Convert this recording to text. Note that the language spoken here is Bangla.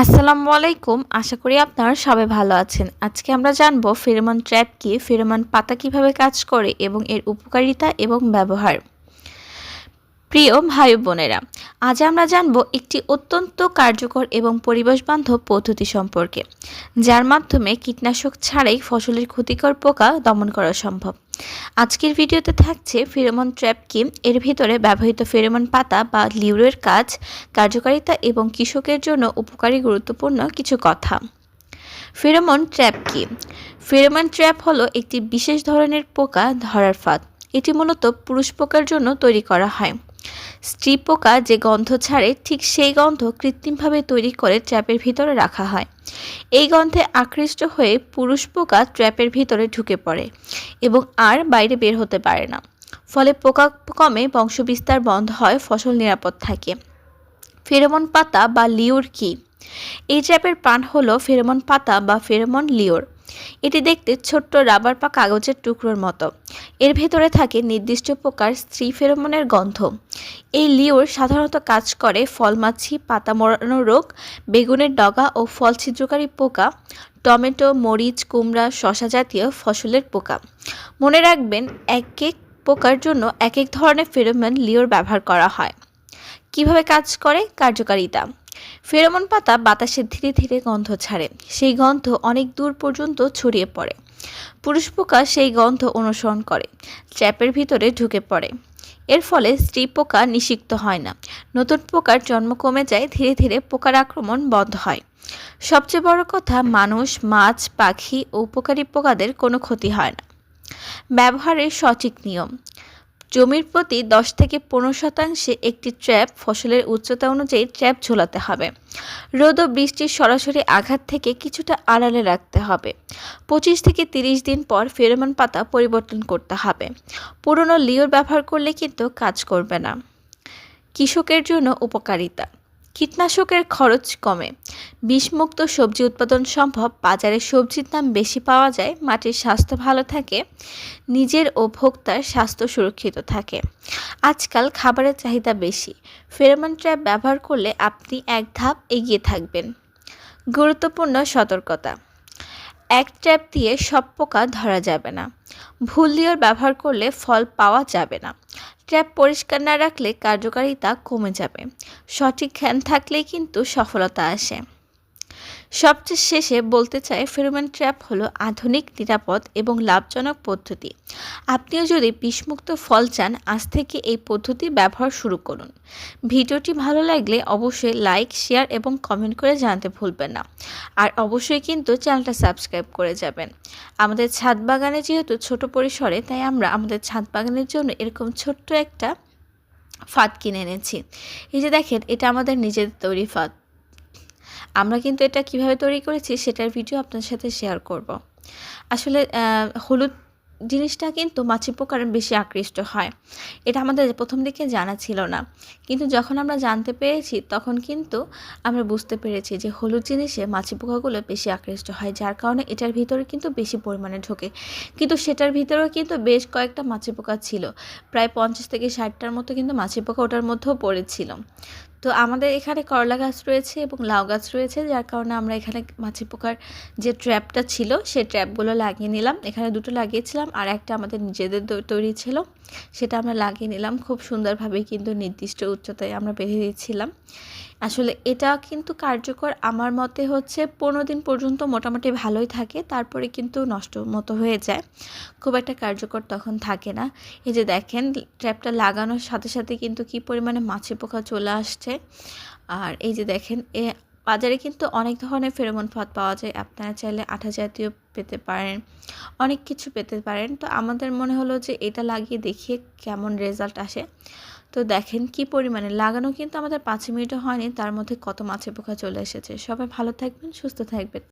আসসালামু আলাইকুম। আশা করি আপনারা সবাই ভালো আছেন। আজকে আমরা জানব ফেরোমন ট্র্যাপ কি, ফেরোমন পাতা কীভাবে কাজ করে এবং এর উপকারিতা এবং ব্যবহার। প্রিয় ভাই বোনেরা, আজ আমরা জানব একটি অত্যন্ত কার্যকর এবং পরিবেশ বান্ধব পদ্ধতি সম্পর্কে, যার মাধ্যমে কীটনাশক ছাড়াই ফসলের ক্ষতিকর পোকা দমন করা সম্ভব। আজকের ভিডিওতে থাকছে ফেরোমন ট্র্যাপ কি এর ভিতরে ব্যবহৃত ফেরোমন পাতা বা লিউরের কাজ, কার্যকারিতা এবং কৃষকের জন্য উপকারী গুরুত্বপূর্ণ কিছু কথা। ফেরোমন ট্র্যাপ কি ফেরোমন ট্র্যাপ হলো একটি বিশেষ ধরনের পোকা ধরার ফাঁদ। এটি মূলত পুরুষ পোকার জন্য তৈরি করা হয়। স্ত্রী পোকা যে গন্ধ ছাড়ে, ঠিক সেই গন্ধ কৃত্রিমভাবে তৈরি করে ট্র্যাপের ভিতরে রাখা হয়। এই গন্ধে আকৃষ্ট হয়ে পুরুষ পোকা ট্র্যাপের ভিতরে ঢুকে পড়ে এবং আর বাইরে বের হতে পারে না। ফলে পোকা কমে বংশবিস্তার বন্ধ হয়, ফসল নিরাপদ থাকে। ফেরোমন পাতা বা লিওর কি? এই ট্র্যাপের প্রাণ হলো ফেরোমন পাতা বা ফেরোমন লিওর। এটি দেখতে ছোট্ট রাবার বা কাগজের টুকরোর মতো। এর ভেতরে থাকে নির্দিষ্ট প্রকার স্ত্রী ফেরোমনের গন্ধ। এই লিওর সাধারণত কাজ করে ফলমাছি পাতা মরানো রোগ, বেগুনের ডগা ও ফল ছিদ্রকারী পোকা, টমেটো, মরিচ, কুমড়া, শশা জাতীয় ফসলের পোকা। মনে রাখবেন এক এক পোকার জন্য এক এক ধরনের ফেরোমন লিওর ব্যবহার করা হয়। কীভাবে কাজ করে? কার্যকারিতা। ফেরোমন পাতা বাতাসে ধীরে ধীরে গন্ধ ছাড়ে। সেই গন্ধ অনেক দূর পর্যন্ত ছড়িয়ে পড়ে। পুরুষ পোকা সেই গন্ধ অনুসরণ করে ট্র্যাপের ভিতরে ঢুকে পড়ে। এর ফলে স্ত্রী পোকা নিষিক্ত হয় না। নতুন পোকার জন্ম কমে যায়, ধীরে ধীরে পোকার আক্রমণ বন্ধ হয়। সবচেয়ে বড় কথা, মানুষ, মাছ, পাখি ও উপকারী পোকাদের কোনো ক্ষতি হয় না। ব্যবহারের সঠিক নিয়ম। জমির প্রতি দশ থেকে পনেরো শতাংশে একটি ট্র্যাপ ফসলের উচ্চতা অনুযায়ী ট্র্যাপ ঝোলাতে হবে। রোদ ও বৃষ্টির সরাসরি আঘাত থেকে কিছুটা আড়ালে রাখতে হবে। পঁচিশ থেকে তিরিশ দিন পর ফেরোমন পাতা পরিবর্তন করতে হবে। পুরনো লিওর ব্যবহার করলে কিন্তু কাজ করবে না। কৃষকের জন্য উপকারিতা। কীটনাশকের খরচ কমে। বিষমুক্ত সবজি উৎপাদন সম্ভব, বাজারে সবজির দাম বেশি পাওয়া যায়, মাটির স্বাস্থ্য ভালো থাকে, নিজের ও ভোক্তার স্বাস্থ্য সুরক্ষিত থাকে। আজকাল খাবারের চাহিদা বেশি, ফেরোমন ট্র্যাপ ব্যবহার করলে আপনি এক ধাপ এগিয়ে থাকবেন। গুরুত্বপূর্ণ সতর্কতা, এক ট্র্যাপ দিয়ে সব পোকা ধরা যাবে না। ভুল লিওর ব্যবহার করলে ফল পাওয়া যাবে না। ট্র্যাপ পরিষ্কার না রাখলে কার্যকারিতা কমে যাবে। সঠিক খ্যান থাকলেই কিন্তু সফলতা আসে। সবচেয়ে শেষে বলতে চাই, ফেরোমন ট্র্যাপ হলো আধুনিক, নিরাপদ এবং লাভজনক পদ্ধতি। আপনিও যদি বিষমুক্ত ফল চান, আজ থেকে এই পদ্ধতি ব্যবহার শুরু করুন। ভিডিওটি ভালো লাগলে অবশ্যই লাইক, শেয়ার এবং কমেন্ট করে জানাতে ভুলবেন না। আর অবশ্যই কিন্তু চ্যানেলটা সাবস্ক্রাইব করে যাবেন। আমাদের ছাদ বাগানে যেহেতু ছোট পরিসরে, তাই আমরা আমাদের ছাদ বাগানের জন্য এরকম ছোট্ট একটা ফাঁদ কিনে এনেছি। এই যে দেখেন, এটা আমাদের নিজেদের তৈরি ফাঁদ। আমরা কিন্তু এটা কীভাবে তৈরি করেছি সেটার ভিডিও আপনার সাথে শেয়ার করব। আসলে হলুদ জিনিসটা কিন্তু মাছি পোকার বেশি আকৃষ্ট হয়। এটা আমাদের প্রথম দিকে জানা ছিল না। কিন্তু যখন আমরা জানতে পেরেছি, তখন কিন্তু আমরা বুঝতে পেরেছি যে হলুদ জিনিসে মাছি পোকাগুলো বেশি আকৃষ্ট হয়, যার কারণে এটার ভিতরে কিন্তু বেশি পরিমাণে ঢোকে। কিন্তু সেটার ভিতরেও কিন্তু বেশ কয়েকটা মাছি পোকা ছিল। প্রায় পঞ্চাশ থেকে ষাটটার মতো কিন্তু মাছি পোকা ওটার মধ্যেও পড়েছিল। তো আমাদের এখানে করলা গাছ রয়েছে এবং লাউ গাছ রয়েছে, যার কারণে আমরা এখানে মাছি পোকার যে ট্র্যাপটা ছিল সেই ট্র্যাপগুলো লাগিয়ে নিলাম। এখানে দুটো লাগিয়েছিলাম, আর একটা আমাদের নিজেদের তৈরি ছিল। সেটা আমরা লাগিয়ে নিলাম। খুব সুন্দরভাবে কিন্তু নির্দিষ্ট উচ্চতায় আমরা বেঁধে দিয়েছিলাম আসলে এটা কিন্তু কার্যকর আমার মতে হচ্ছে পনেরো দিন পর্যন্ত মোটামুটি ভালোই থাকে, তারপরে কিন্তু নষ্ট মতো হয়ে যায়। খুব একটা কার্যকর তখন থাকে না। এই যে দেখেন, ট্র্যাপটা লাগানোর সাথে সাথে কিন্তু কি পরিমাণে মাছি পোকা চলে আসছে। আর এই যে দেখেন, এ বাজারে কিন্তু অনেক ধরনের ফেরোমন ফাঁদ পাওয়া যায়। আপনারা চাইলে আঠা জাতীয় পেতে পারেন, অনেক কিছু পেতে পারেন। তো আমাদের মনে হলো যে এটা লাগিয়ে দেখিয়ে কেমন রেজাল্ট আসে। তো দেখেন কি পরিমাণে লাগানো কিন্তু আমাদের পাঁচ মিনিটও হয়নি, তার মধ্যে কত মাছে পোকা চলে এসেছে। সবাই ভালো থাকবেন, সুস্থ থাকবেন।